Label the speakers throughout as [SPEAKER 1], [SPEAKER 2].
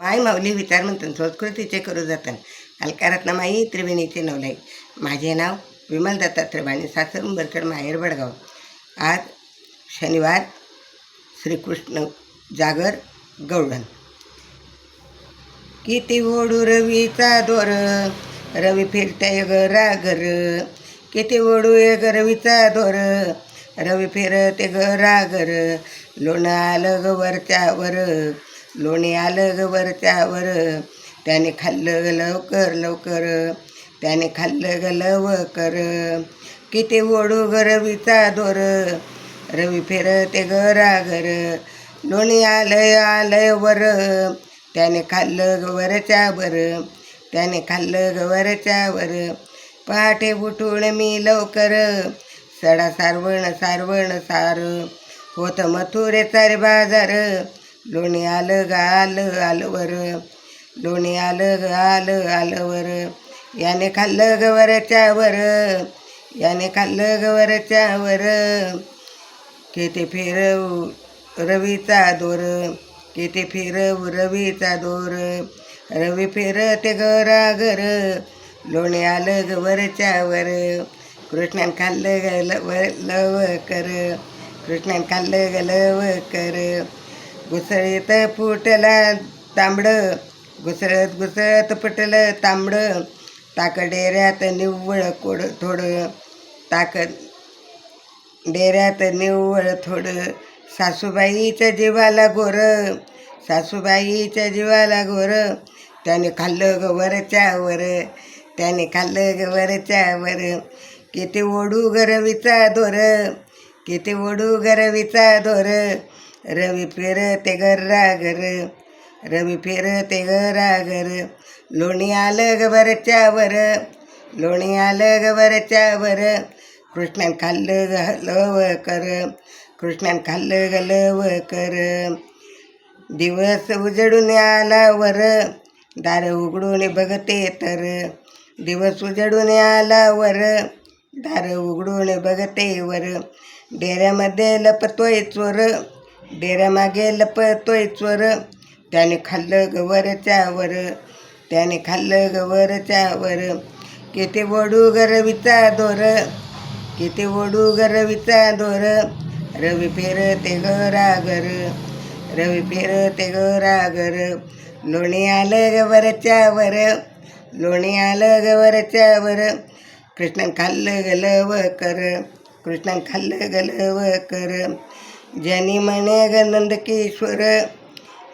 [SPEAKER 1] माई माऊली विचार म्हणतात संस्कृतीचे करू जातात. अलकारातनं माई त्रिवेणीचे नवलाई. माझे नाव विमल दत्ता त्रिवाणी सासर उंबरखेड माहेर बडगाव. आज शनिवार श्रीकृष्ण जागर गौडण किती ओढू रवीचा दोर रवी फिरतय ग रागर किती ओढू ये ग रवीचा दोर रवी फिरते ग रागर लोण आलं ग वरच्यावर. लोणी आलं ग वरच्यावर त्याने खाल्लं ग लवकर लवकर. त्याने खाल्लं ग लवकर. किती ओढू ग रवीचा दोर. रवी फिरते ग रागर लोणी आलंय आलंय वर. त्याने खाल्लं ग वरच्या वर. त्याने खाल्लं ग वरच्या वर. पहाटे उठून मी लवकर. सडा सारवण सारवण सार. होत मथुरेचा रे बाजार. लोणी आलं ग आलं आलं लोणी आलं ग आलं आलवर याने खाल्लं ग वरच्या याने खाल्लं ग वरच्या किती फिरवू रवीचा दोर. किती फिरवू रवीचा दोर. रवी फिरते गरागर लोणी आलं ग वरच्यावर कृष्णान खाल्लं ग लव लवकर. कृष्णान खाल्लं ग लवकर. घुसळीत फुटलं तांबडं घुसळत घुसळत फुटलं तांबडं. ताक डेऱ्यात निव्वळ कोड थोडं ताक डेऱ्यात निव्वळ थोडं. सासूबाईच्या जीवाला गोर सासूबाईच्या जीवाला गोर त्याने खाल्लं ग वरच्या वर त्याने खाल्लं ग वरच्या वर किती ओढू ग रवीचा दोर किती ओढू ग रवीचा दोर रवी फिरते गर्रा घर रवी फिरते गरा घर लोणी आलं ग वरच्या लोणी आलं ग वरच्या कृष्णान खाल्लं ग लव कर कृष्णान खाल्लं ग कर. दिवस उजडून आला वर दार उघडून बघते तर. दिवस उजडून आला वर दार उघडून बघते वर. डेऱ्यामध्ये लपतोय चोर डेऱ्यामागे लपतोय चोर. त्याने खाल्लं गवर वरच्या वर त्याने खाल्लं गवर वरच्या वर किती वडू ग दोर. किती वडू ग दोर. रवी फेर ते गरागर रवी फेर ते गरागर लोणी आलं गवर वरच्या वर लोणी आलं ग वरच्या वर कृष्णन खाल्लं गलव कर कृष्णन खाल्लं गलव कर जनी म्हणे ग नंदकिशोर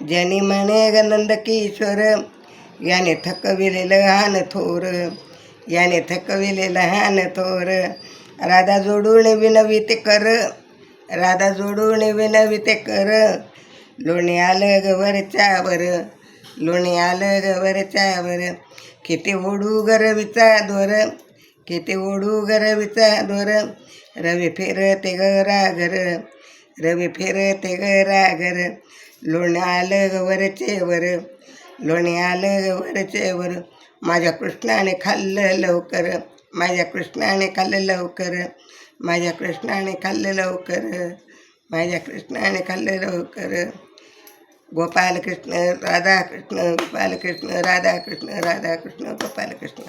[SPEAKER 1] जनी म्हणे ग नंदकिशोर याने थकविले लहान थोर याने थकविले लहान थोर राधा जोडून विनविते कर राधा जोडून विनविते कर लोणी आलं ग लोणी आलं ग वरच्यावर किती ओढू ग रवीचा दोर किती ओढू ग दोर रवी फिरते गरा घर रवी फिरते ग घर. लोणी आलं वरचे वर लोणी आलं वरचे वर माझ्या कृष्णाने खाल्लं लवकर. माझ्या कृष्णाने खाल्लं लवकर. माझ्या कृष्णाने खाल्लं लवकर. माझ्या कृष्णाने खाल्लं लवकर. गोपालकृष्ण राधाकृष्ण गोपालकृष्ण राधाकृष्ण राधाकृष्ण गोपालकृष्ण.